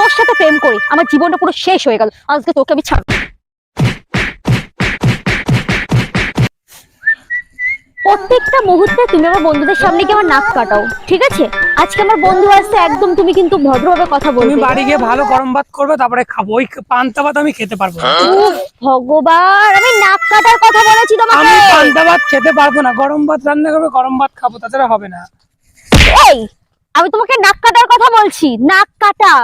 তোর সাথে প্রেম করি আমার জীবনটা পুরো শেষ হয়ে গেল। আজকে তোকে আমি ছাড় প্রত্যেকটা মুহূর্তে তুমি আমার বন্ধুদের সামনে কি আমার নাক কাটাও ঠিক আছে? আজকে আমার বন্ধু আসছে একদম তুমি কিন্তু ভদ্রভাবে কথা তুমি বাড়ি গিয়ে ভালো গরম ভাত করবে তারপরে খাব। ওই পান্তা ভাত আমি খেতে পারব। ভগবান আমি নাক কাটার কথা বলেছি তোমাকে! আমি পান্তা ভাত খেতে পারব না গরম ভাত রান্না করবে গরম ভাত খাব তাছাড়া হবে না। এই আমি তোমাকে নাক কাটার কথা বলছি নাক কাটা!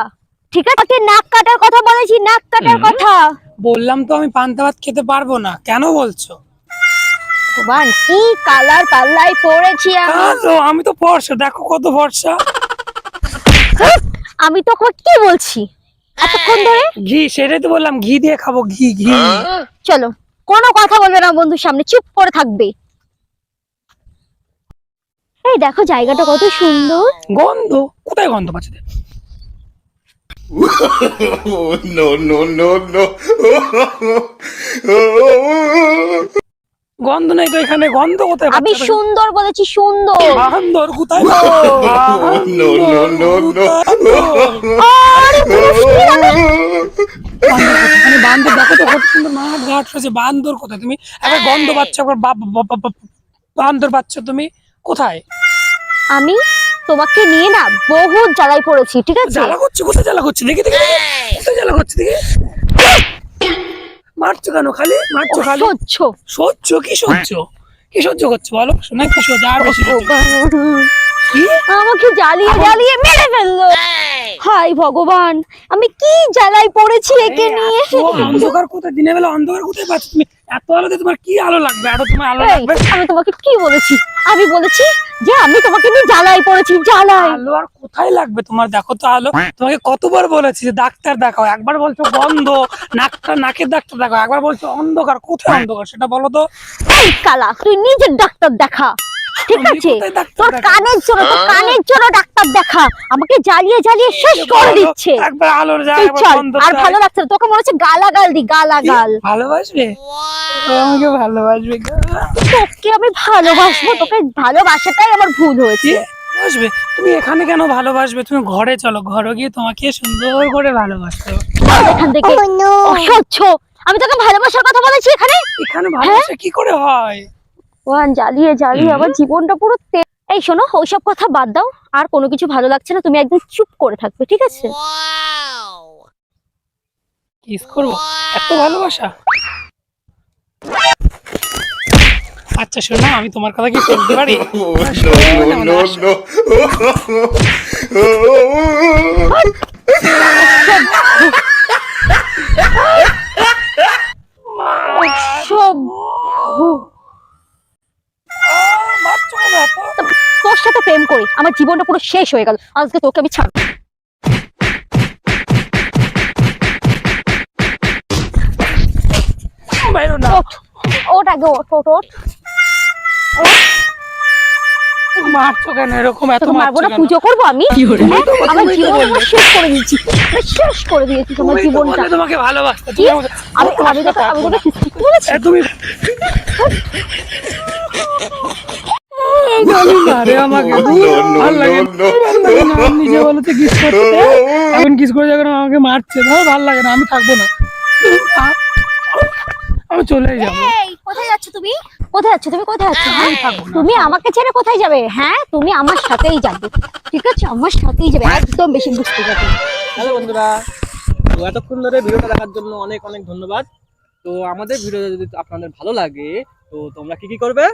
ঠিক আছে নাক কাটার কথা বলেছি নাক কাটার কথা। বললাম তো আমি পান্তা ভাত খেতে পারব না কেন বলছো? ভগবান কি কালার পাল্লাই পড়েছি আমি। কালো আমি তো ফর্সা দেখো কত ফর্সা। আমি তোকে কি বলছি? এতক্ষণ ধরে? ঘি সেটাই তো বললাম ঘি দিয়ে খাব ঘি ঘি। চলো কোনো কথা বলবে না বন্ধুর সামনে চুপ করে থাকবে। এই দেখো জায়গাটা কত সুন্দর। গন্ধ কোথায় গন্ধ পাচ্ছে? No, no, no, no. গন্ধ নেই তো এখানে গন্ধ কোথায়? আমি পাচ্ছে? সুন্দর বলেছি সুন্দর। বাহান্দর কোথায়? No, no, no, no. আরে মুশকিল আমি মানে বান্দর দেখো তো কত সুন্দর মাঠ ঘাট রয়েছে। বান্দর কোথায়? তুমি একবার গন্ধ পাচ্ছ একবার বা- বা- বান্দর পাচ্ছ তুমি। কোথায়? আমি? তোমাকে নিয়ে না বহুত জ্বালাই পড়েছি ঠিক আছে? জ্বালা করছি কোথায় জ্বালা করছি? দেখি দেখি। কোথায় জ্বালা করছি দেখি? মারছো কেন খালি? মারছো খালি? সহ্য। সহ্য? কি সহ্য? কি সহ্য করছ বলো? শোনা কি সহ্য আর বেশি কি? আমাকে জ্বালিয়ে জ্বালিয়ে মেরে ফেলল। হাই ভগবান আমি কি জ্বালাই পড়েছি একে নিয়ে? অন্ধকার কোথায়? দিনের বেলা অন্ধকার কোথায় পাচ্ছ তুমি? এত আলোতে তোমার কি আলো লাগবে? আরও তোমার আলো লাগবে? আমি তোমাকে কি বলেছি? আমি বলেছি যে আমি তোমাকে নিয়ে জ্বালাই পড়েছি জ্বালাই আলো আর কোথায় লাগবে তোমার? দেখো তো আলো। তোমাকে কতবার বলেছি যে ডাক্তার দেখাও। একবার বলছো গন্ধ নাকটা নাকের ডাক্তার দেখাও। একবার বলছো অন্ধকার। কোথায় অন্ধকার? সেটা বলো তো। এই কালা তুই নিজের ডাক্তার দেখা। ঠিক আছে? তোর কানের জন্য তোর কানের জন্য ডাক্তার দেখা। আমাকে জ্বালিয়ে জ্বালিয়ে শেষ করে দিচ্ছে। একবার আলোর যায় আর ভালো লাগছে না। তোকে মনে হচ্ছে গালাগাল দি গালাগাল। ভালোবাসবে? আমাকে ভালোবাসবে তোকে আমি ভালোবাসবো তোকে ভালোবাসাটাই আমার ভুল হয়েছে? ভালোবাসবে? তুমি এখানে কেন ভালোবাসবে? তুমি ঘরে চলো ঘরে গিয়ে তোমাকে সুন্দর করে ভালোবাসতে এখান থেকে অসহ্য। আমি তোকে ভালোবাসার কথা বলেছি এখানে? এখানে ভালোবাসা কি করে হয়? ওয়ান জ্বালিয়ে জ্বালিয়ে আমার জীবনটা পুরো এই শোনো ওইসব কথা বাদ দাও আর কোনো কিছু ভালো লাগছে না তুমি একদম চুপ করে থাকবে ঠিক আছে কিস করব এত ভালোবাসা আচ্ছা শোনো আমি তোমার কথা কি বলতে পারি Oh, no, no, no, no. সব মারছো কেন এত? সাথে প্রেম করি। আমার জীবনটা পুরো শেষ হয়ে গেল। আজকে তোকে আমি ছাড় বাইরো না ওঠ ওঠ আগে মারছো কেন? এরকম এত মারবো না পুজো করব আমি? হ্যাঁ? আমার শেষ করে দিয়েছি। শেষ করে দিয়েছি তোমার জীবনটা। তোমাকে ভালোবাসতে আমি তোকে তোকে তুমি আমাকে আমি মারছে ধর ভালো লাগে না আমি থাকব না আমি চলে যাব কোথায় যাচ্ছ তুমি কোথায় যাচ্ছ তুমি কোথায় যাচ্ছ হ্যাঁ? তুমি আমাকে ছেড়ে কোথায় যাবে হ্যাঁ তুমি আমার সাথেই যাবে ঠিক আছে আমার সাথেই যাবে একদম বেশি বুঝতে যাবে হ্যালো বন্ধুরা তো এতক্ষণ ধরে ভিডিওটা দেখার জন্য অনেক অনেক ধন্যবাদ তো আমাদের ভিডিও যদি আপনাদের ভালো লাগে তো তোমরা কি কি করবে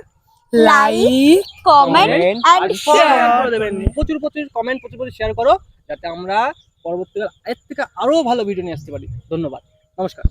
লাইক কমেন্ট এন্ড শেয়ার করে দেবেন। প্রচুর প্রচুর কমেন্ট প্রচুর প্রচুর শেয়ার করো যাতে আমরা পরবর্তীকাল এর থেকে আরও ভালো ভিডিও নিয়ে আসতে পারি। ধন্যবাদ। নমস্কার।